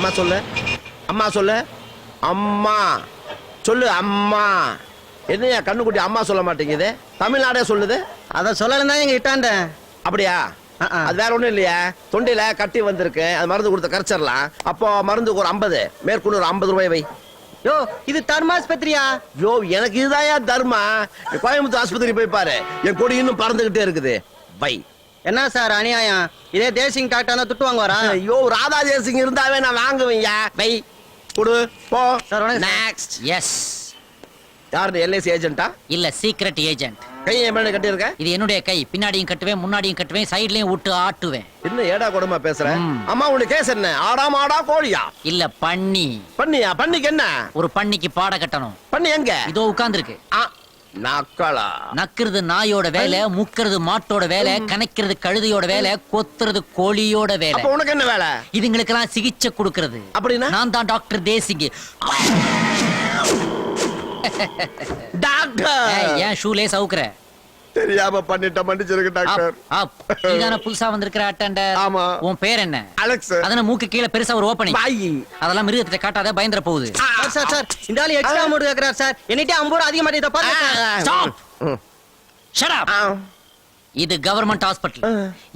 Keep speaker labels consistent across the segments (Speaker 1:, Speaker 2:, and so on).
Speaker 1: அம்மா சொல்லு. அம்மா சொல்லு. அம்மா. சொல்லு அம்மா. என்னையா கண்ணுக்குட்டி அம்மா சொல்ல மாட்டேங்குது? தமிழ்நாடே சொல்லுது.
Speaker 2: அத சொல்லலாம் தான் எங்க இட்டாண்டேன்
Speaker 1: அப்படியா. அது வேற ஒண்ணும் இல்லையா. தொண்டையில கட்டி வந்திருக்கு. அது மருந்து கொடுத்த கரைச்சிடலாம். அப்போ மருந்துக்கு ஒரு ஐம்பது. மேற்கொண்டு ஒரு ஐம்பது ரூபாய் வை.
Speaker 2: யோ இது தர்மாஸ்பத்திரியா?
Speaker 1: யோ எனக்கு இதுதாயா தர்மா. கோயம்புத்தூர் ஆஸ்பத்திரி போய் பாரு. என் கொடி இன்னும் பறந்துகிட்டே இருக்குது. வை.
Speaker 2: என்ன சார் அநியாயம்? இதே தேசிங் டாக்டர் துட்டு வாங்குவாரா?
Speaker 1: ஐயோ ராதா தேசிங் இருந்தாவே நான் வாங்குவேன்யா வை கொடு போ.
Speaker 2: சார்.
Speaker 1: நெக்ஸ்ட்
Speaker 3: எஸ்
Speaker 1: யாரு எல்ஐசி ஏஜென்ட்டா
Speaker 3: இல்ல சீக்ரெட் ஏஜென்ட்
Speaker 1: கையை என் மேல கட்டியிருக்க?
Speaker 3: இது என்னுடைய கை. பின்னாடியும் கட்டுவேன் முன்னாடியும் கட்டுவேன் சைடுலயும் விட்டு ஆட்டுவேன்.
Speaker 1: என்ன ஏடா கொடுமா பேசுற. அம்மா உனக்கு கேஸ் என்ன? ஆடா மாடா கோழியா?
Speaker 3: இல்ல பண்ணி.
Speaker 1: பண்ணியா? பண்ணிக்கு என்ன?
Speaker 3: ஒரு பண்ணிக்கு பாட கட்டணும்.
Speaker 1: பண்ணி எங்க?
Speaker 3: இதோ உட்கார்ந்துருக்கு.
Speaker 1: ஆ, நக்கலா
Speaker 3: நக்கிறது நாயோட வேலை முக்கிறது மாட்டோட வேலை கணைக்கிறது கழுதையோட வேலை கொத்துறது கோழியோட வேலை.
Speaker 1: அப்ப உனக்கு என்ன வேலை?
Speaker 3: இதுங்களுக்கெல்லாம் சிகிச்சை கொடுக்கறது.
Speaker 1: அப்படின்னா?
Speaker 3: நான் தான் டாக்டர் தேசிங்
Speaker 1: டாக்டர்!
Speaker 3: ஏன் ஷூலே சவுக்குற?
Speaker 1: தெரியாம பண்ணிட்ட மன்னிச்சிருக்க டாக்டர்.
Speaker 3: அப், அப். நீதானே புதுசா வந்திருக்கிற அட்டெண்டர்
Speaker 1: ஆமா.
Speaker 3: உன் பேர் என்ன?
Speaker 1: அலெக்ஸ்
Speaker 3: அதன மூக்கு கீழே பெருசா ஒரு ஓப்பனிங்
Speaker 1: பாய்.
Speaker 3: அதெல்லாம் மிருகத்தை காட்டாத பயந்துற போகுது.
Speaker 2: சார் சார் சார் இந்த ஆளு எக்ஸ்ட்ரா அமௌண்ட் கேக்குறாரு சார். என்னிட்டே ஐம்பது ரூபா அதிகமா இதை பாருங்க சார்.
Speaker 3: Stop!
Speaker 1: ம்.
Speaker 3: இது கவர்மெண்ட் ஹாஸ்பிடல்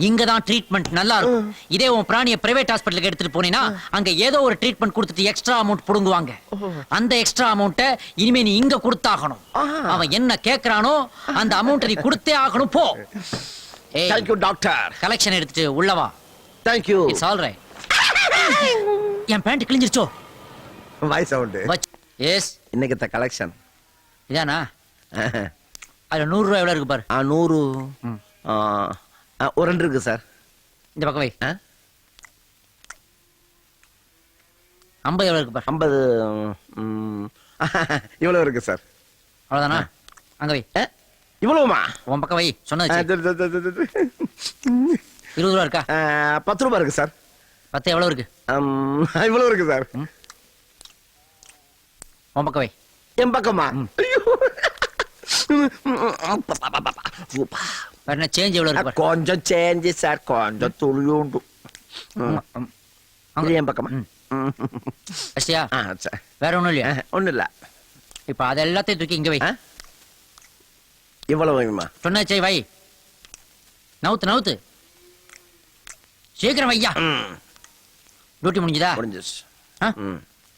Speaker 3: இங்க தான் ட்ரீட்மெண்ட் நல்லா இருக்கும் இதே உன் பிராணிய பிரைவேட் ஹாஸ்பிடலுக்கு எடுத்துட்டு போனீனா அங்க ஏதோ ஒரு ட்ரீட்மெண்ட் கொடுத்துட்டு எக்ஸ்ட்ரா அமௌண்ட் புடுங்குவாங்க. அந்த எக்ஸ்ட்ரா அமௌண்ட்டை இனிமே நீ இங்க கொடுத்தாகணும். அவன் என்ன கேக்குறானோ அந்த அமௌண்ட் நீ கொடுத்தே ஆகணும் போ.
Speaker 1: Thank you டாக்டர்
Speaker 3: கலெக்ஷன் எடுத்துட்டு உள்ளவா
Speaker 1: Thank you.
Speaker 3: It's all right N pant கிழிஞ்சிருச்சோ?
Speaker 1: வாய் சவுண்ட்
Speaker 3: எஸ்
Speaker 1: இன்னைக்கு கலெக்ஷன்
Speaker 3: இதானா? அதுல நூறு ரூபாய் எவ்வளவு இருக்கு பாரு.
Speaker 1: நூறு. ஒரு ரெண்டு இருக்கு சார்.
Speaker 3: இந்த பக்கம் வை? ஐம்பது எவ்வளவு இருக்கு
Speaker 1: ஐம்பது ம், இவ்வளவு இருக்கு சார்.
Speaker 3: அவ்வளவுதானா? அங்க வை.
Speaker 1: இவ்வளவுமா?
Speaker 3: உன் பக்கம் வை. சொன்னது. இருபது ரூபா இருக்கா?
Speaker 1: பத்து ரூபாய் இருக்கு சார்.
Speaker 3: பத்து எவ்வளவு இருக்கு?
Speaker 1: ம், இவ்வளவு இருக்கு சார்.
Speaker 3: உன் பக்கம் வை.
Speaker 1: என் பக்கமா? ஐயோ.
Speaker 3: என்ன சேஞ்ச் எவ்வளவு இருக்கு
Speaker 1: கொஞ்சம் சேஞ்சு சார் கொஞ்சம் துளியுண்டு. இது என் பக்கமா.
Speaker 3: அஷ்டியா?
Speaker 1: சார்
Speaker 3: வேற ஒண்ணும் இல்லையா?
Speaker 1: ஒன்றும் இல்லை.
Speaker 3: இப்ப அது எல்லாத்தையும் தூக்கி இங்க வை.
Speaker 1: ஆ? இவ்வளவு வேணுமா?
Speaker 3: சொன்னாச்சே வை. நவுத்து நவுத்து. சீக்கிரம் வையா. டியூட்டி முடிஞ்சுதா?
Speaker 1: முடிஞ்சிச்சு
Speaker 3: ஆ?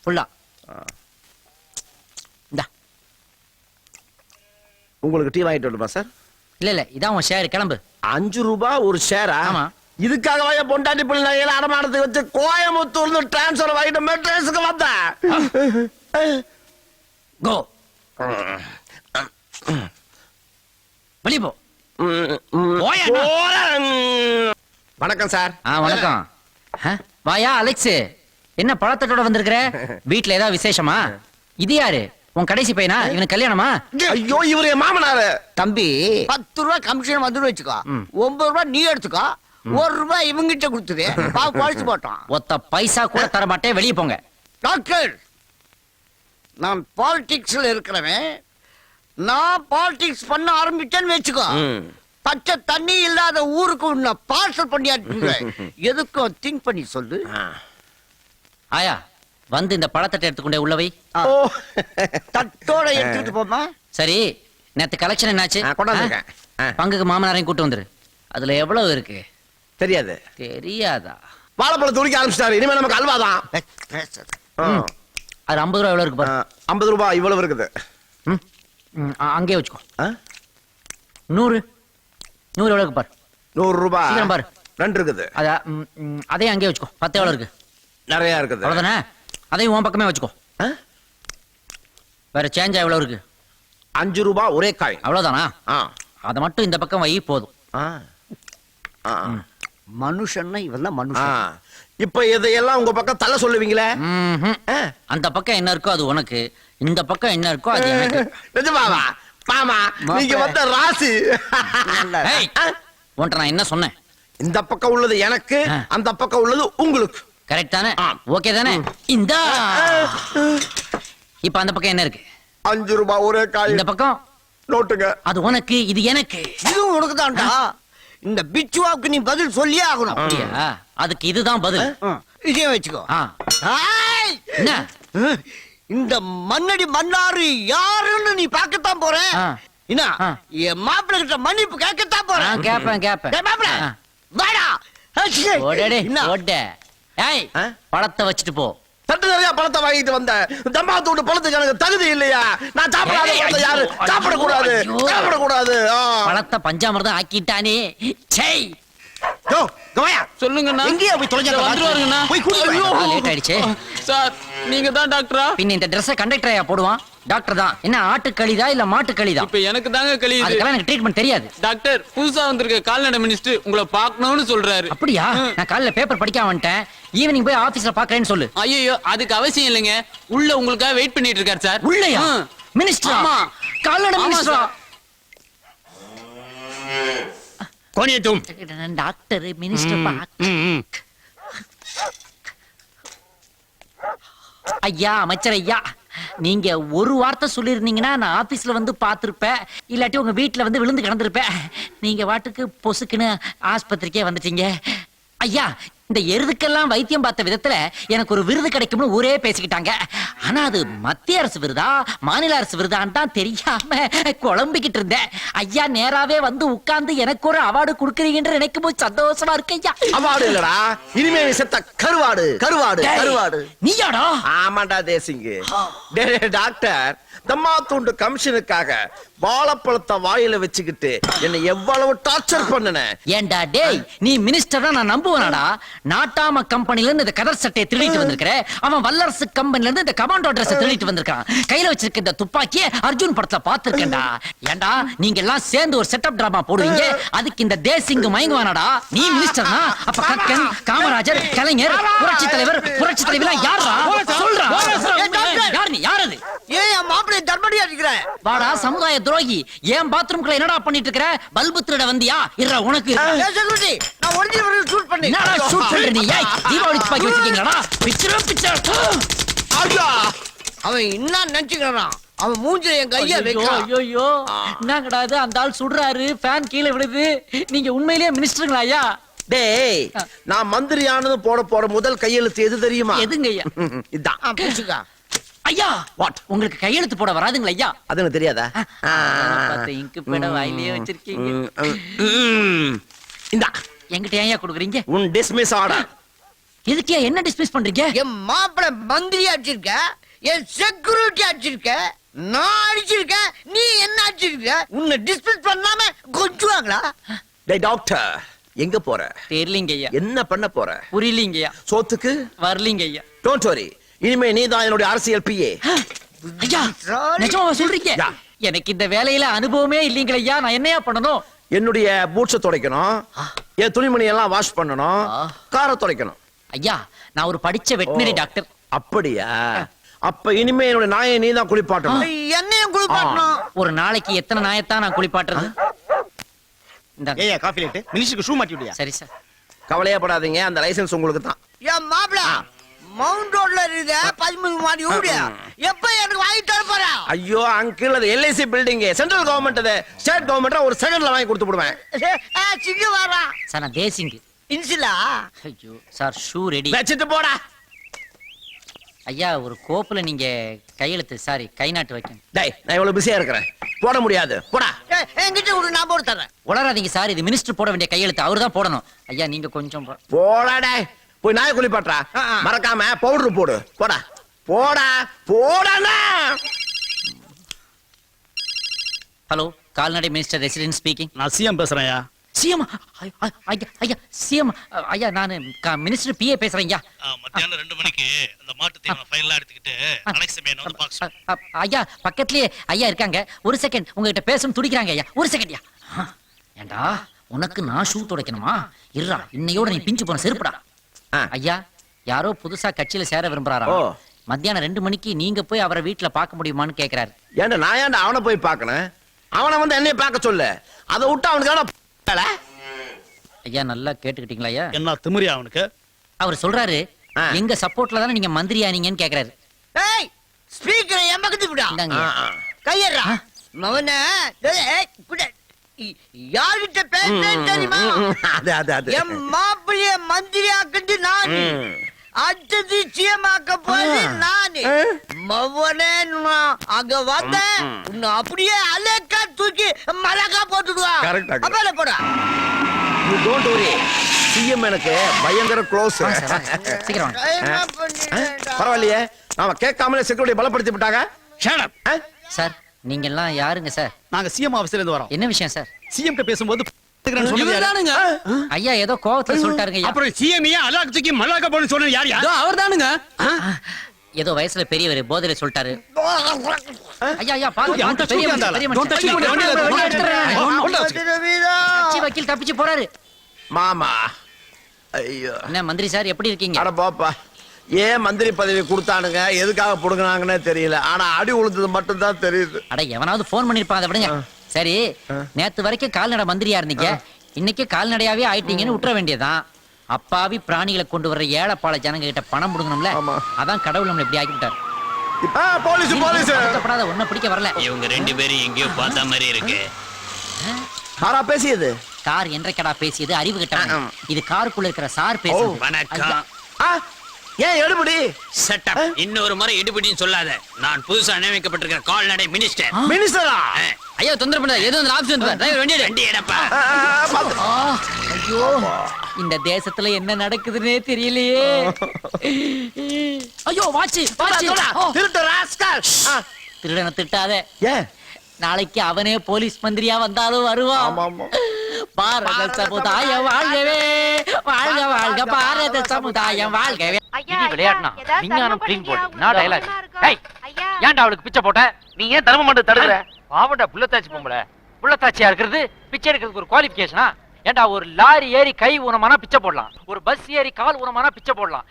Speaker 3: ஃபுல்லா
Speaker 1: உங்களுக்கு டீ வாங்கிட்டு வரணுமா சார்?
Speaker 3: இல்ல இல்ல இதான் உன் ஷேர் கிளம்பு.
Speaker 1: அஞ்சு ரூபாய் ஒரு ஷேரா
Speaker 3: ஆமா.
Speaker 1: இதுக்காகவா பொண்டாட்டி பிள்ளை அடமானத்துக்கு வச்சு கோயம்புத்தூர்ல டிரான்ஸ்பர் வாங்கிட்டு மெட்ரஸுக்கு வந்தேன்?
Speaker 3: கோ வெளிய போ.
Speaker 1: வணக்கம் சார்.
Speaker 3: ஆ வணக்கம். வாயா அலெக்ஸ். என்ன பழத்தட்டோட வந்திருக்கிற? வீட்ல ஏதாவது விசேஷமா? இது யாரு? உன் கடைசி பையனா? இவனுக்கு கல்யாணமா?
Speaker 1: ஐயோ இவரு என் மாமனாரு.
Speaker 4: தம்பி. பத்து ரூபாய் கமிஷன் வந்துடும் வச்சுக்கோ. ஒன்பது ரூபாய் நீ எடுத்துக்கோ. ஒரு ரூபாய் இவங்கிட்ட கொடுத்துரு. பாவு குழைச்சு போட்டோம்
Speaker 3: ஒத்த பைசா கூட தர மாட்டேன். வெளிய போங்க.
Speaker 4: டாக்டர் நான் பாலிடிக்ஸ்ல இருக்கிறவன். நான் பாலிடிக்ஸ் பண்ண ஆரம்பிச்சேன்னு வச்சுக்கோ. பச்சை தண்ணி இல்லாத ஊருக்கு உன்னை பார்சல் பண்ணி அனுப்பிடுவேன் எதுக்கும் திங்க் பண்ணி சொல்லு.
Speaker 3: ஆயா வந்து இந்த பழத்தட்டை எடுத்துக்கொண்டே உள்ளவை
Speaker 4: தட்டோட எடுத்துட்டு போமா
Speaker 3: சரி நேத்து கலெக்ஷன் என்னாச்சு. பங்குக்கு மாமனாரையும் கூட்டு வந்துரு. அதுல எவ்வளவு இருக்கு?
Speaker 1: தெரியாது.
Speaker 3: தெரியாதா?
Speaker 1: வாழைப்பழம் துடிக்க ஆரம்பிச்சிட்டாரு. இனிமே நமக்கு அல்வாதான்.
Speaker 3: அது ஐம்பது ரூபா எவ்வளவு இருக்கு பாரு.
Speaker 1: ஐம்பது ரூபாய் இவ்வளவு இருக்குது.
Speaker 3: அங்கேயே வச்சுக்கோ? நூறு. நூறு எவ்வளவு இருக்கு பாரு.
Speaker 1: நூறு ரூபாய்
Speaker 3: பாரு.
Speaker 1: ரெண்டு இருக்குது.
Speaker 3: அதா ம், ம், அதையும் அங்கேயே வச்சுக்கோ. பத்து எவ்வளவு இருக்கு?
Speaker 1: நிறைய இருக்குது.
Speaker 3: அவ்வளவுதானே? அதையும் உன் பக்கமே வச்சுக்கோ.
Speaker 1: ஆ?
Speaker 3: வேற சேஞ்சா எவ்வளவு இருக்கு?
Speaker 1: அஞ்சு ரூபாய் ஒரே காய்
Speaker 3: அவ்வளவுதானா?
Speaker 1: ஆ.
Speaker 3: அதை மட்டும் இந்த பக்கம் வை போதும்.
Speaker 4: மனுஷன்னா இவன் தான். மனுஷன்
Speaker 1: இப்ப இதையெல்லாம் உங்க பக்கம் தள்ள சொல்லுவீங்களே.
Speaker 3: அந்த பக்கம் என்ன இருக்கோ அது உனக்கு. இந்த பக்கம் என்ன இருக்கோ அது எனக்கு.
Speaker 1: நிஜமாவா? மாமா நீங்க வந்த ராசி.
Speaker 3: ஏய், உன்கிட்ட நான் என்ன சொன்னேன்?
Speaker 1: இந்த பக்கம் உள்ளது எனக்கு. அந்த பக்கம் உள்ளது உங்களுக்கு.
Speaker 3: கரெக்ட் தானே. ஓகே தானே? இந்த. இப்ப அந்த பக்கம் என்ன இருக்கு?
Speaker 1: அஞ்சு ரூபாய் ஒரே காய்.
Speaker 3: இந்த பக்கம்?
Speaker 1: நோட்டுங்க.
Speaker 3: அது உனக்கு இது எனக்கு.
Speaker 4: இதுவும் உனக்கு தான்டா இந்த பிச்சுவாவுக்கு நீ பதில் சொல்லியே ஆகணும்.
Speaker 3: அப்படியா? அதுக்கு இதுதான் பதில்.
Speaker 4: இதையும் வச்சுக்கோ!
Speaker 3: என்ன?
Speaker 4: இந்த மண்ணடி மண்ணாறு யாருன்னு நீ பார்க்கத்தான் போற. என்ன. என் மாப்பிள்ளை கிட்ட மன்னிப்பு கேட்கத்தான் போற
Speaker 3: நான் கேப்பேன் கேப்பேன்.
Speaker 4: மாப்பிள்ளை. வாடா. என்ன?
Speaker 3: ஓட. ஏய்? பழத்தை வச்சுட்டு போ.
Speaker 1: தட்டு நிறைய பழத்தை வாங்கிட்டு வந்தேன் தம்மா தூண்டு பழத்துக்கு எனக்கு தகுதி இல்லையா? நான் சாப்பிடாத பழத்தை யாரு?
Speaker 3: ஐயோ,
Speaker 1: சாப்பிடக்கூடாது.
Speaker 3: ஐயோ.
Speaker 1: சாப்பிடக்கூடாது. ஆ.
Speaker 3: பழத்தை பஞ்சாமிர்தம் ஆக்கிட்டானே. செய்
Speaker 1: யோ, கவாயா.
Speaker 5: சொல்லுங்கண்ணா.
Speaker 1: எங்கேயா போய் தொலைஞ்ச அந்த
Speaker 5: வந்துருவாருங்கண்ணா.
Speaker 1: போய் கூட்டிட்டு வா.
Speaker 3: லேட் ஆயிடுச்சு.
Speaker 5: சார் நீங்க தான் டாக்டரா?
Speaker 3: பின்ன இந்த ட்ரெஸ்ஸை கண்டக்டரையா போடுவான்? டாக்டர் தான். என்ன ஆட்டு கழிதா இல்ல மாட்டு கழிதா
Speaker 5: இப்ப எனக்கு தாங்க
Speaker 3: அதுக்கெல்லாம் எனக்கு ட்ரீட்மெண்ட் தெரியாது.
Speaker 5: டாக்டர் புதுசா வந்திருக்க கால்நடை மினிஸ்டர் உங்களை பார்க்கணும்னு சொல்றாரு.
Speaker 3: அப்படியா? நான் காலைல பேப்பர் படிக்காம வந்துட்டேன். ஈவினிங் போய் ஆபீஸ்ல பாக்குறேன்னு சொல்லு.
Speaker 5: ஐயோ அதுக்கு அவசியம் இல்லைங்க. உள்ள உங்களுக்காக வெயிட் பண்ணிட்டு இருக்காரு சார்.
Speaker 3: உள்ளயா. மினிஸ்டரா
Speaker 5: ஆமா.
Speaker 3: கால்நடை மினிஸ்டரா.
Speaker 6: கோனியத்தும்
Speaker 3: டாக்டர் மினிஸ்டர் ஐயா அமைச்சர் ஐயா நீங்க ஒரு வார்த்தை சொல்லியிருந்தீங்கன்னா நான் ஆபீஸ்ல வந்து பார்த்திருப்பேன். இல்லாட்டி உங்க வீட்டுல வந்து விழுந்து கிடந்திருப்பேன். நீங்க வாட்டுக்கு பொசுக்குன்னு ஆஸ்பத்திரிக்கே வந்துட்டீங்க. ஐயா இந்த எருதுக்கெல்லாம் வைத்தியம் பார்த்த விதத்துல எனக்கு ஒரு விருது கிடைக்கும்னு ஊரே பேசிக்கிட்டாங்க. ஆனா அது மத்திய அரசு விருதா மாநில அரசு விருதான்னு தான் தெரியாம குழம்பிக்கிட்டு இருந்தேன். ஐயா நேராவே வந்து உட்கார்ந்து எனக்கு ஒரு அவார்டு கொடுக்குறீங்கன்னு நினைக்கும் போது சந்தோஷமா இருக்கு ஐயா.
Speaker 1: அவார்டு இல்லடா. இனிமே செத்த கருவாடு கருவாடு கருவாடு.
Speaker 3: நீயாடா?
Speaker 1: ஆமாண்டா தேசிங்கு. டாக்டர் தம்மா தூண்டு கமிஷனுக்காக வாழைப்பழத்தை வாயில வச்சுக்கிட்டு என்னை எவ்வளவு டார்ச்சர் பண்ணுன?
Speaker 3: ஏன்டா டேய் நீ மினிஸ்டர் நான் நம்புவனாடா? நாட்டாம கம்பெனில இருந்து இந்த கதர் சட்டையை திருடிட்டு வந்திருக்கிற. அவன் வல்லரசு கம்பெனில இருந்து இந்த கமாண்டோ Dress திருடிட்டு வந்திருக்கான். கையில வச்சிருக்க இந்த துப்பாக்கிய அர்ஜுன் படத்துல பாத்துருக்கேன்டா ஏன்டா நீங்க எல்லாம் சேர்ந்து ஒரு செட்டப் டிராமா போடுவீங்க. அதுக்கு இந்த தேசிங்கு மயங்குவானாடா. நீ மினிஸ்டர்னா அப்ப கக்கன் காமராஜர் கலைஞர் புரட்சி தலைவர் புரட்சி தலைவர் யாரா சொல்றா. யார் நீ? யார் அது?
Speaker 4: ஏன் என் மாப்பிள்ளை தர்மடி அடிக்கிற
Speaker 3: வாடா சமுதாய துரோகி. ஏன் பாத்ரூம்குள்ள என்னடா பண்ணிட்டு இருக்கிற பல்பு திருட வந்தியா? இருடா உனக்கு
Speaker 4: செக்யூரிட்டி நான் ஒரிஜினல் வரது ஷூட் பண்ணி.
Speaker 3: என்னடா ஷூட் பண்ற நீ ஏய் தீபாவளி துப்பாக்கி வச்சிருக்கீங்களாடா? பிச்சரோ பிச்சர்
Speaker 1: ஐயா.
Speaker 4: அவன் என்ன நினைச்சுக்கிறான்? அவன் மூஞ்சில என் கைய
Speaker 3: ஐயோ
Speaker 4: வைக்கிறான்
Speaker 3: ஐயோ. என்னங்கடா இது? அந்த ஆள் சுடுறாரு ஃபேன் கீழே விழுது. நீங்க உண்மையிலேயே மினிஸ்டருங்களா ஐயா?
Speaker 1: டேய் நான் மந்திரி ஆனதும் போட போற முதல் கையெழுத்து எது தெரியுமா?
Speaker 3: எதுங்க ஐயா?
Speaker 1: இதான்.
Speaker 4: பிடிச்சுக்கா
Speaker 3: ஐயா
Speaker 1: What?
Speaker 3: உங்களுக்கு கையெழுத்து போட வராதுங்களா ஐயா?
Speaker 1: அது எனக்கு தெரியாதா
Speaker 3: இங்கு பேட வாயிலே வச்சிருக்கீங்க.
Speaker 1: இந்தா.
Speaker 3: என்கிட்ட ஏன் கொடுக்குறீங்க?
Speaker 1: உன் டிஸ்மிஸ் ஆர்டர்
Speaker 3: எதுக்கே என்ன டிஸ்மிஸ் பண்றீங்க?
Speaker 4: என் மாப்பிள்ளை மந்திரி அடிச்சிருக்க என் செக்யூரிட்டி அடிச்சிருக்க நான் அடிச்சிருக்கேன் நீ என்ன அடிச்சிருக்க? உன்னை டிஸ்மிஸ் பண்ணாம கொஞ்சுவாங்களா?
Speaker 1: டேய் டாக்டர் எங்க போற?
Speaker 3: தெரியலீங்க ஐயா.
Speaker 1: என்ன பண்ண போற?
Speaker 3: புரியலீங்க ஐயா.
Speaker 1: சோத்துக்கு?
Speaker 3: வரலீங்க ஐயா.
Speaker 1: டோன்ட் வரி இனிமே நீ தான் என்னுடைய அரசியல் பிஏ
Speaker 3: ஐயா சொல்றீங்க. எனக்கு இந்த வேலையில அனுபவமே இல்லீங்களா ஐயா நான் என்னையா பண்ணணும்?
Speaker 1: என்னுடைய பூட்ஸ துடைக்கணும். என் துணிமணி எல்லாம் வாஷ் பண்ணணும். காரை துடைக்கணும்.
Speaker 3: ஐயா நான் ஒரு படிச்ச வெட்டினரி. டாக்டர்.
Speaker 1: அப்படியா? அப்ப இனிமே என்னுடைய நாயை நீ தான் குளிப்பாட்டணும்
Speaker 4: என்னையும் குளிப்பாட்டணும்.
Speaker 3: ஒரு நாளைக்கு எத்தனை நாயத்தான் நான் குளிப்பாட்டுறது.
Speaker 6: ஏயா காஃபி லேட்டு. மினிஸ்டருக்கு ஷூ மாட்டி விடியா
Speaker 3: சரி சார்.
Speaker 1: கவலையே படாதீங்க. அந்த லைசென்ஸ் உங்களுக்கு தான்
Speaker 4: மாப்பிள்ள மவுண்ட் ரோட்ல இருக்குது. பதிமூணு மாடி ஊடு எப்ப எனக்கு வாங்கி தர போற?
Speaker 1: ஐயோ அங்கிள் அது எல்ஐசி பில்டிங் சென்ட்ரல் கவர்மெண்ட் அது. ஸ்டேட் கவர்மெண்ட் ஒரு செகண்ட்ல வாங்கி கொடுத்து விடுவேன்.
Speaker 4: சிங்க வரா
Speaker 3: சார் நான் தேசிங்கு
Speaker 4: இன்சிலா?
Speaker 3: ஐயோ சார் ஷூ ரெடி
Speaker 1: வச்சுட்டு போடா.
Speaker 3: ஐயா ஒரு கோப்புல நீங்க கையெழுத்து. சாரி கை நாட்டு வைக்கணும்.
Speaker 1: டேய் நான் இவ்வளவு பிஸியா இருக்கிறேன். போட முடியாது. போடா.
Speaker 4: ஏய், என்கிட்ட விடு நான் போட்டு தரேன்.
Speaker 3: உளராதீங்க சார். இது மினிஸ்டர் போட வேண்டிய கையெழுத்து. அவர் தான் போடணும். ஐயா நீங்க கொஞ்சம் போ-
Speaker 1: போடா டேய். போய் நாயை குளிப்பாட்டுறா. மறக்காம பவுடர் போடு. போடா. போடா. போடா
Speaker 3: ஹலோ கால்நடை மினிஸ்டர் ரெசிடென்ட் ஸ்பீக்கிங்
Speaker 6: நான் சிஎம் பேசுறேன்யா.
Speaker 3: சிஎம் ஐயா ஐயா சிஎம் ஐயா நான் மினிஸ்டர் பிஏ பேசுறேன் ஐயா.
Speaker 7: மத்தியானம் ரெண்டு மணிக்கு அந்த மாட்டு தீவன ஃபைல்லாம் எடுத்துக்கிட்டு அலெக்ஸ் மேன் வந்து
Speaker 3: ஐயா பக்கத்துலயே ஐயா இருக்காங்க. ஒரு செகண்ட் உங்ககிட்ட பேசணும் துடிக்கிறாங்க ஐயா. ஒரு செகண்ட் ஐயா. ஏண்டா உனக்கு நான் ஷூ துடைக்கணுமா? இருடா இன்னையோட நீ பிஞ்சு போன செருப்புடா. ஐயா யாரோ புதுசா கட்சியில சேர விரும்புறாரா
Speaker 1: ஓ.
Speaker 3: மத்தியானம் ரெண்டு மணிக்கு நீங்க போய் அவரை வீட்டுல பார்க்க முடியுமான்னு கேக்குறாரு.
Speaker 1: ஏன்டா நான் ஏன்டா அவனை போய் பார்க்கணும்? அவனை வந்து என்னைய பார்க்க சொல்லு. அதை விட்டு அவனுக்கு வேலை?
Speaker 3: ஐயா நல்லா கேட்டுக்கிட்டீங்களா ஐயா?
Speaker 6: என்ன திமிரியா அவனுக்கு?
Speaker 3: அவர் சொல்றாரு
Speaker 1: ஆ.
Speaker 3: எங்க சப்போர்ட்ல தானே நீங்க மந்திரி ஆனீங்கன்னு கேக்குறாரு.
Speaker 4: ஏய் ஸ்பீக்கரை என் பக்கத்து விடா.
Speaker 3: இந்தாங்க
Speaker 1: ஆ,
Speaker 3: ஐயா.
Speaker 1: ஆ.
Speaker 4: கையறா
Speaker 3: ஆ?
Speaker 4: மவன யார்கிட்ட பேசுறேன்னு தெரியுமா?
Speaker 1: அது அது அது.
Speaker 4: என் மாப்பிள்ளைய மந்திரி ஆக்கிட்டு நான். அடுத்தது சிஎமாக்க போது நானு. மவனே அங்க வந்த உன்னை அப்படியே அலேக்கா தூக்கி மலக்கா போட்டுடுவா. அப்பல போடா
Speaker 1: யூ டோன்ட் வரி சிஎம் எனக்கு பயங்கர க்ளோஸ்? பரவாயில்லையே. நாம கேட்காமலே செக்யூரிட்டி பலப்படுத்தி விட்டாங்க?
Speaker 3: சார் நீங்க எல்லாம் யாருங்க சார்?
Speaker 6: நாங்க சிஎம் ஆபீஸ்ல இருந்து வரோம்.
Speaker 3: என்ன விஷயம் சார்?
Speaker 6: சிஎம் கிட்ட பேசும்போது?
Speaker 5: இவர்தானுங்க.
Speaker 3: ஐயா ஏதோ கோவத்துல சொல்லிட்டாருங்க.
Speaker 6: அப்புறம் சிஎம் ஏன் அலாக் தூக்கி மல்லாக்க போன்னு சொன்னது யார் யார்?
Speaker 5: அவர்தானுங்க.
Speaker 3: ஏதோ வயசுல பெரியவர் போதையில சொல்லிட்டாரு. ஐயா ஐயா
Speaker 6: touch
Speaker 3: பெரிய. பெரிய வக்கீல் தப்பிச்சு போறாரு.
Speaker 1: மாமா. ஐயோ.
Speaker 3: என்ன மந்திரி சார் எப்படி இருக்கீங்க?
Speaker 1: அட போப்பா ஏன் மந்திரி பதவி கொடுத்தானுங்க? எதுக்காக புடுங்கினாங்கன்னே தெரியல. ஆனா அடி உழுந்தது மட்டும் தான் தெரியுது.
Speaker 3: அட எவனாவது போன் பண்ணிருப்பான் அதை விடுங்க. சரி நேத்து வரைக்கும் கால்நடை மந்திரியா இருந்தீங்க. இன்னைக்கு கால்நடையாவே ஆயிட்டீங்கன்னு விட்டுற வேண்டியதுதான். அப்பாவி பிராணிகளை கொண்டு வர்ற ஏழைப்பாள ஜனங்க கிட்ட பணம் புடுங்கணும்ல?
Speaker 1: ஆமா.
Speaker 3: அதான் கடவுள் நம்மளை இப்படி ஆக்கிவிட்டார்.
Speaker 1: ஆ, போலீஸ் போலீஸ்.
Speaker 3: ஒன்ன பிடிக்க வரல.
Speaker 8: இவங்க ரெண்டு பேரும் எங்கேயோ பார்த்த மாதிரி இருக்கு.
Speaker 1: யாரா பேசியது?
Speaker 3: என்றைக்கடா பேசியது? அறிவு
Speaker 1: ஆம்.
Speaker 3: இது காருக்குள்ள இருக்கிற சார் பேசுது
Speaker 8: வணக்கம்.
Speaker 1: ஆ, ஏன் எடுபடி
Speaker 8: செட்டப் இன்னொரு முறை இடுபடின்னு சொல்லாத. நான் புதுசா நியமிக்கப்பட்டிருக்கிற கால்நடை மினிஸ்டர்
Speaker 1: மினிஸ்டரா
Speaker 3: ஐயோ தொந்தரவு பண்ணாத. ஏதோ ஆபீஸ் வந்து டிரைவர் வண்டி.
Speaker 8: வண்டி எடப்பா.
Speaker 3: ஐயோ இந்த தேசத்துல என்ன நடக்குதுன்னே தெரியலையே. ஐயோ வாட்ச் வாட்ச்.
Speaker 1: திருட்டு ராஸ்கல்
Speaker 3: திருடனை திட்டாத.
Speaker 1: ஏன்?
Speaker 3: நாளைக்கு அவனே போலீஸ் மந்திரியா வந்தாலும் வருவான்.
Speaker 1: ஆமா, ஆமா.
Speaker 3: பாரத சமுதாயம் வாழ்கவே. வாழ்க வாழ்க பாரத சமுதாயம் வாழ்கவே. இது
Speaker 9: ஏதாவது
Speaker 3: விஞ்ஞானம் க்ளீன்? போர்டு நான் டயலாக். ஏய். ஏன்டா அவளுக்கு பிச்சை போட்ட? நீ ஏன் தர்மம் மட்டும் தடுக்கிற? பாவடா புள்ளத்தாச்சி பொம்பளை. புள்ளத்தாச்சியா இருக்கிறது? பிச்சை எடுக்கிறதுக்கு ஒரு குவாலிஃபிகேஷனா ஏன்டா ஒரு லாரி ஏறி கை ஊனமானா பிச்சை போடலாம்? ஒரு பஸ் ஏறி கால் ஊனமானா பிச்சை போடலாம்?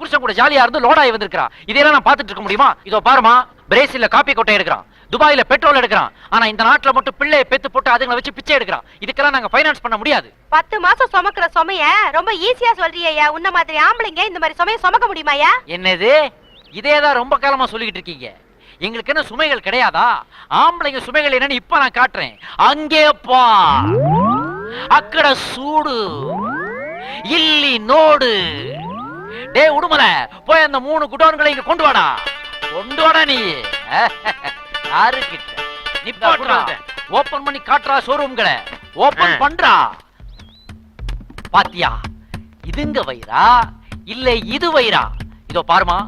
Speaker 3: புருஷன் கூட ஜாலியா இருந்து லோடாயி வந்திருக்கா இதெல்லாம் நான் பாத்துட்டு இருக்க முடியுமா? இதோ பாருமா. பிரேசில்ல காப்பி கொட்டை எடுக்கிறான். துபாயில பெட்ரோல் எடுக்கிறான். ஆனா இந்த நாட்டுல மட்டும் பிள்ளையை பெத்து போட்டு அதுங்களை வச்சு பிச்சை எடுக்கிறான். இதுக்கெல்லாம் நாங்க ஃபைனான்ஸ் பண்ண முடியாது.
Speaker 9: பத்து மாசம் சுமக்கிற சுமைய ரொம்ப ஈஸியா சொல்றியா உன்ன மாதிரி ஆம்பளைங்க இந்த மாதிரி சுமைய சுமக்க முடியுமாயா
Speaker 3: என்னது? இதேதான் ரொம்ப காலமா சொல்லிக்கிட்டு இருக்கீங்க. எங்களுக்கு என்ன சுமைகள் கிடையாதா? ஆம்பளைங்க சுமைகள் என்னன்னு இப்ப நான் காட்டுறேன். அங்கே பா. அக்கட சூடு. இல்லி நோடு. டே உடுமல போய் அந்த மூணு குடோன்களை இங்க கொண்டு வாடா. நிப்பாட்டுறா ஓபன் பண்ணி காட்டுறா ஷோரூம்களை ஓபன் பண்றா. பாத்தியா? இதுங்க வயிறா? இல்ல இது வயிறா? இதோ பாருமா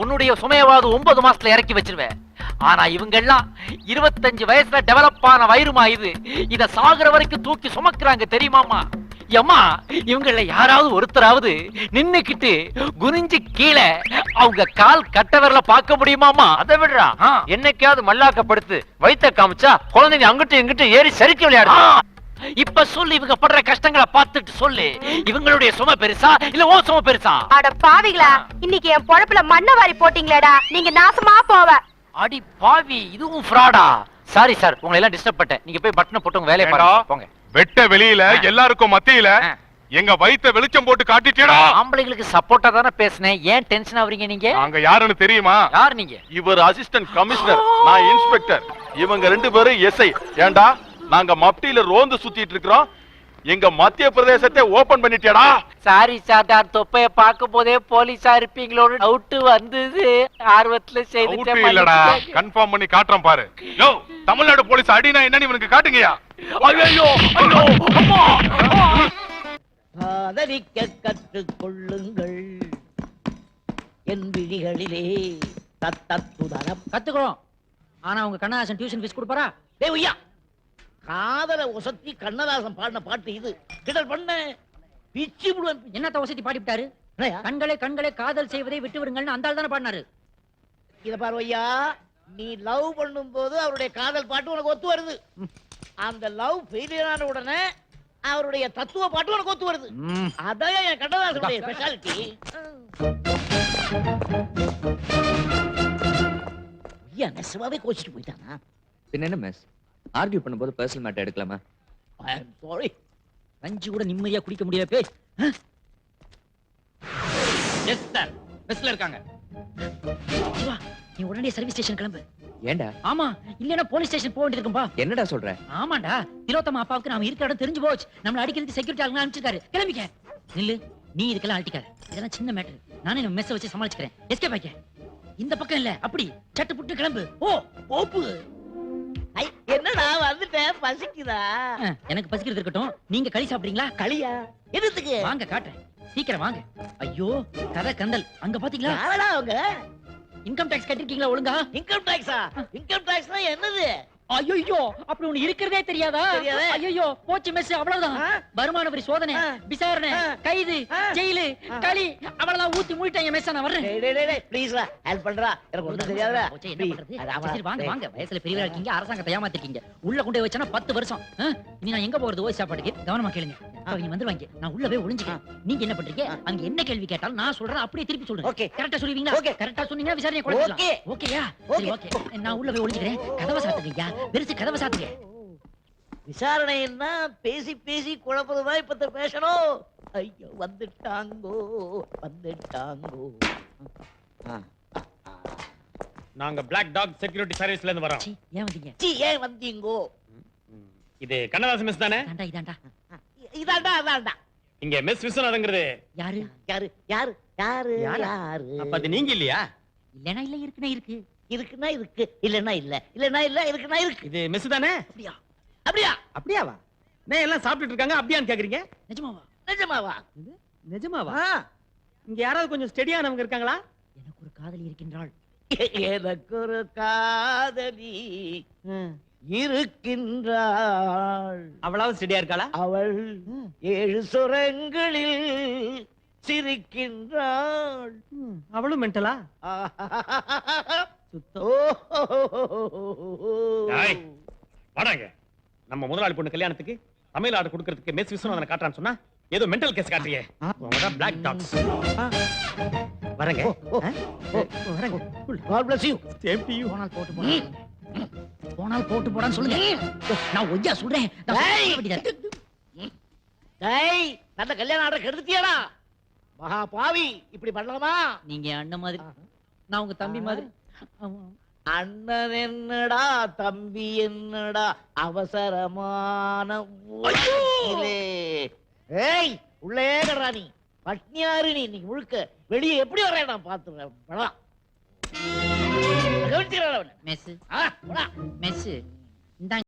Speaker 3: உன்னுடைய சுமையவாது ஒன்பது மாசத்துல இறக்கி வச்சிருவேன். ஆனா இவங்க எல்லாம் இருபத்தஞ்சு வயசுல டெவலப் ஆன வயிறுமா இது? இத சாகுற வரைக்கும் தூக்கி சுமக்குறாங்க தெரியுமாமா எம்மா இவங்கள யாராவது ஒருத்தராவது நின்னுக்கிட்டு குனிஞ்சு கீழே அவங்க கால் கட்டவரல பார்க்க முடியுமாமா அதை விடுறா. என்னைக்காவது மல்லாக்கப்படுத்து வைத்த காமிச்சா குழந்தைங்க அங்கிட்டு இங்கிட்டு ஏறி சரிக்க விளையாடு இப்ப சொல்லு இவங்க படுற கஷ்டங்களை பார்த்துட்டு சொல்லு. இவங்களுடைய சுமை பெருசா இல்ல ஓ சுமை பெருசா?
Speaker 9: அட பாவிகளா இன்னைக்கு என் பொழப்புல மண்ணை வாரி போட்டீங்களேடா. நீங்க நாசமா போவ.
Speaker 3: அடி பாவி இதுவும் ஃப்ராடா சாரி சார் உங்களை எல்லாம் டிஸ்டர்ப் பண்ணிட்டேன். நீங்க போய் பட்டனை போட்டு உங்க வேலையை பாருங்க. போங்க.
Speaker 10: வெட்ட வெளியில. எல்லாருக்கும் மத்தியில. எங்க வயித்த வெளிச்சம் போட்டு காட்டிட்டேடா.
Speaker 3: ஆம்பளைங்களுக்கு சப்போர்ட்டா தானே பேசுனேன். ஏன் டென்ஷன் ஆவறீங்க நீங்க?
Speaker 10: நாங்க யாருன்னு தெரியுமா?
Speaker 3: யார் நீங்க?
Speaker 10: இவர் அசிஸ்டன்ட் கமிஷனர் நான் இன்ஸ்பெக்டர் இவங்க ரெண்டு பேரும் எஸ்ஐ ஏண்டா நாங்க மப்டியில ரோந்து சுத்திட்டு இருக்கிறோம். எங்க மத்திய பிரதேசத்தை ஓபன் பண்ணிட்டேடா
Speaker 3: சாரி சார் நான் தொப்பைய பார்க்கும் போதே போலீஸா இருப்பீங்களோன்னு டவுட் வந்தது. ஆர்வத்துல
Speaker 10: அவுட்டு இல்லடா. கன்ஃபார்ம் பண்ணி காட்டுறேன் பாரு. யோ தமிழ்நாடு போலீஸ் அடினா என்னன்னு இவனுக்கு காட்டுங்கயா
Speaker 3: ஐயோ ஐயோ அம்மா.
Speaker 4: காதலிக்க கற்றுக்கொள்ளுங்கள். என் விழிகளிலே தத்தத்துதரம்
Speaker 3: கத்துக்கிறோம். ஆனா உங்க கண்ணதாசன் டியூஷன் ஃபீஸ் கொடுப்பாரா?
Speaker 4: டேய் உய்யா. காதல உசத்தி கண்ணதாசன் பாடின பாட்டு இது. கிடல் பண்ண. பிச்சு விடுவேன்.
Speaker 3: என்னத்த வசதி பாடிவிட்டாரு? கண்களே கண்களே காதல் செய்வதை விட்டு விடுங்கள்னு அந்த தானே பாடினாரு.
Speaker 4: இத பாரு ஐயா நீ லவ் பண்ணும்போது அவருடைய காதல் பாட்டு உனக்கு ஒத்து வருது. அந்த லவ் ஃபெயிலியர் ஆன உடனே அவருடைய தத்துவ பாட்டு உனக்கு ஒத்து வருது. அதான் என் கண்ணதாசனுடைய ஸ்பெஷாலிட்டி ஐயா நெசமாவே கோச்சிட்டு போயிட்டானா?
Speaker 2: பின்ன என்ன மிஸ் ஆர்கியூ பண்ணும்போது பர்சனல் மேட்டர் எடுக்கலாமா?
Speaker 4: ஐ எம் சாரி
Speaker 3: கஞ்சி கூட நிம்மதியா குடிக்க முடியாது. பேய்
Speaker 6: எஸ் சார் பஸ்ல இருக்காங்க.
Speaker 3: சிவா நீ உடனே சர்வீஸ் ஸ்டேஷன் கிளம்பு.
Speaker 2: ஏன்டா
Speaker 3: ஆமா இல்லனா போலீஸ் ஸ்டேஷன் போக வேண்டியிருக்கும்பா
Speaker 2: என்னடா சொல்ற?
Speaker 3: ஆமாண்டா திலோத்தமா அப்பாவுக்கு நாம இருக்கிற இடம் தெரிஞ்சு போச்சு. நம்மள அடிக்கிறதுக்கு செக்யூரிட்டி ஆளுங்க அனுப்பிச்சிருக்காரு. கிளம்பிக்க. நில்லு நீ இதுக்கெல்லாம் அழட்டிக்காத இதெல்லாம் சின்ன மேட்டர் நானே நம்ம மெஸ்ஸ வச்சு சமாளிச்சுக்கிறேன். எஸ்கே பாய்க்க இந்த பக்கம் இல்ல அப்படி. சட்டு புட்டு கிளம்பு. ஓ ஓப்பு
Speaker 4: என்னடா வந்துட்டேன் பசிக்குதா?
Speaker 3: எனக்கு பசிக்கிறது இருக்கட்டும். நீங்க களி சாப்பிடுறீங்களா?
Speaker 4: களியா? எதுக்கு
Speaker 3: வாங்க காட்டுறேன். சீக்கிரம் வாங்க. ஐயோ கதை கந்தல். அங்க பாத்தீங்களா?
Speaker 4: அவங்க?
Speaker 3: இன்கம் டாக்ஸ் கட்டிருக்கீங்களா ஒழுங்கா?
Speaker 4: இன்கம் டாக்ஸா இன்கம் டாக்ஸ்னா என்னது?
Speaker 3: ஐயோ அப்படி ஒண்ணு இருக்கிறதே தெரியாதா. ஐயோ போச்சு மெஸ் அவ்வளவுதான்? வருமான வரி சோதனை. விசாரணை. கைது. ஜெயிலு. களி அவ்வளவுதான் ஊத்தி மூடிட்டாங்க மெஸ் நான் வர்றேன்
Speaker 4: pleaseடா, help பண்றா. எனக்கு ஒண்ணும் தெரியாதுடா.
Speaker 3: சரி, வாங்க. வாங்க வயசுல பெரியவரா இருக்கீங்க அரசாங்கத்தை ஏமாத்திருக்கீங்க உள்ள கொண்டு வச்சனா பத்து வருஷம்? இனி நான் எங்க போறது ஓய் சாப்பாட்டுக்கு கவனமா கேளுங்க அவங்க வந்துருவாங்க நான் உள்ள போய் ஒளிஞ்சுக்கிறேன் நீங்க என்ன பண்றீங்க அங்க என்ன கேள்வி கேட்டாலும் நான் சொல்றேன் அப்படியே திருப்பி சொல்லுங்க
Speaker 4: Okay.
Speaker 3: கரெக்டா சொல்லுவீங்களா
Speaker 4: Okay.
Speaker 3: கரெக்டா சொன்னீங்கன்னா விசாரணை. குழப்பலாம் ஓகேயா சரி. ஓகே நான் உள்ள போய் ஒளிஞ்சுக்கிறேன் கதவை சாத்துங்க வெறுத்து கதவை சாத்துங்க.
Speaker 4: விசாரணைன்னா பேசி பேசி குழப்பதுதான் இப்ப பேசணும் ஐயோ வந்துட்டாங்கோ வந்துட்டாங்கோ.
Speaker 6: நாங்க பிளாக் டாக் செக்யூரிட்டி சர்வீஸ்ல இருந்து வரோம்.
Speaker 3: ஏன் வந்தீங்க?
Speaker 4: சி ஏன் வந்தீங்கோ?
Speaker 6: இது கண்ணதாசன் மிஸ் தானே?
Speaker 3: இதாண்டா இதாண்டா.
Speaker 4: இதாண்டா அதாண்டா
Speaker 6: இங்க மிஸ் விஸ்வநாதங்கிறது.
Speaker 3: யாரு?
Speaker 4: யாரு? யாரு? யாரு?
Speaker 6: யாரா?
Speaker 4: யாரு?
Speaker 6: அப்ப அது நீங்க இல்லையா?
Speaker 3: இல்லனா இல்ல இருக்குனா இருக்கு.
Speaker 4: இருக்குன்னா இருக்கு இல்லன்னா இல்ல. இல்லன்னா இல்ல இருக்குன்னா இருக்கு.
Speaker 6: இது மிஸ் தானே?
Speaker 4: அப்படியா? அப்படியா?
Speaker 6: அப்படியாவா? நான் எல்லாம் சாப்பிட்டுட்டு இருக்காங்க அப்படியான்னு கேக்குறீங்க?
Speaker 3: நிஜமாவா?
Speaker 4: நிஜமாவா?
Speaker 6: நிஜமாவா. இங்க யாராவது கொஞ்சம் ஸ்டெடியானவங்க இருக்காங்களா?
Speaker 3: எனக்கு ஒரு காதலி இருக்கின்றாள்.
Speaker 4: எனக்கு ஒரு காதலி இருக்கின்றாள்.
Speaker 6: அவளாவது ஸ்டெடியா இருக்காளா?
Speaker 4: அவள் ஏழு சுரங்களில் சிரிக்கின்றாள்.
Speaker 6: அவளும் மென்டலா. வாடாங்க. நம்ம முதலாளி பொண்ணு கல்யாணத்துக்கு தமிழ்நாடு கொடுக்கறதுக்கு மெஸ் விஸ்வநாதனை காட்டுறான்னு சொன்னா ஏதோ மென்டல் கேஸ் காட்டுறியே. பிளாக் டாக்ஸ் வரங்க. வரங்க.
Speaker 4: God bless you.
Speaker 6: Same to you
Speaker 3: போனால் போட்டு போடா போனால் போட்டு போடான்னு சொல்லுங்க. நான் ஒய்யா சொல்றேன்.
Speaker 4: டேய். நல்ல கல்யாணம் ஆர்டர் கெடுத்துட்டியாடா. மகா பாவி இப்படி பண்ணலாமா?
Speaker 3: நீங்க அண்ணன் மாதிரி. நான் உங்க தம்பி மாதிரி.
Speaker 4: அண்ணன் என்னடா தம்பி என்னடா அவசரமான. ஏய் உள்ளே கடறா நீ. பட்னியாரு நீ இன்னைக்கு முழுக்க. வெளியே எப்படி வர நான் பாத்துறேன் படம் கவனிச்சுக்கிறேன்
Speaker 3: மெஸ்
Speaker 4: ஆ, போடா.
Speaker 3: மெஸ் இந்தாங்க.